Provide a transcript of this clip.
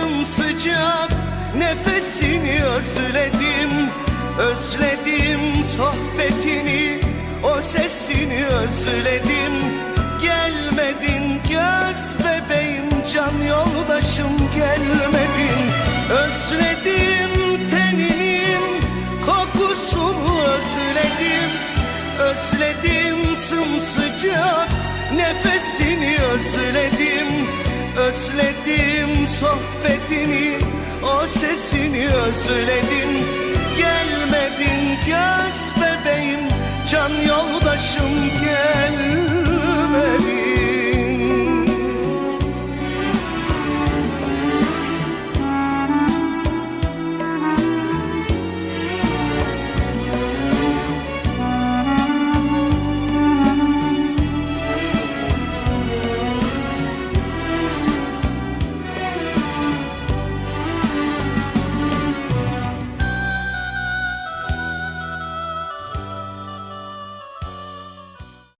sımsıcak nefesini özledim. Özledim sohbetini o sesini özledim sohbetini o sesini özledim Gelmedin göz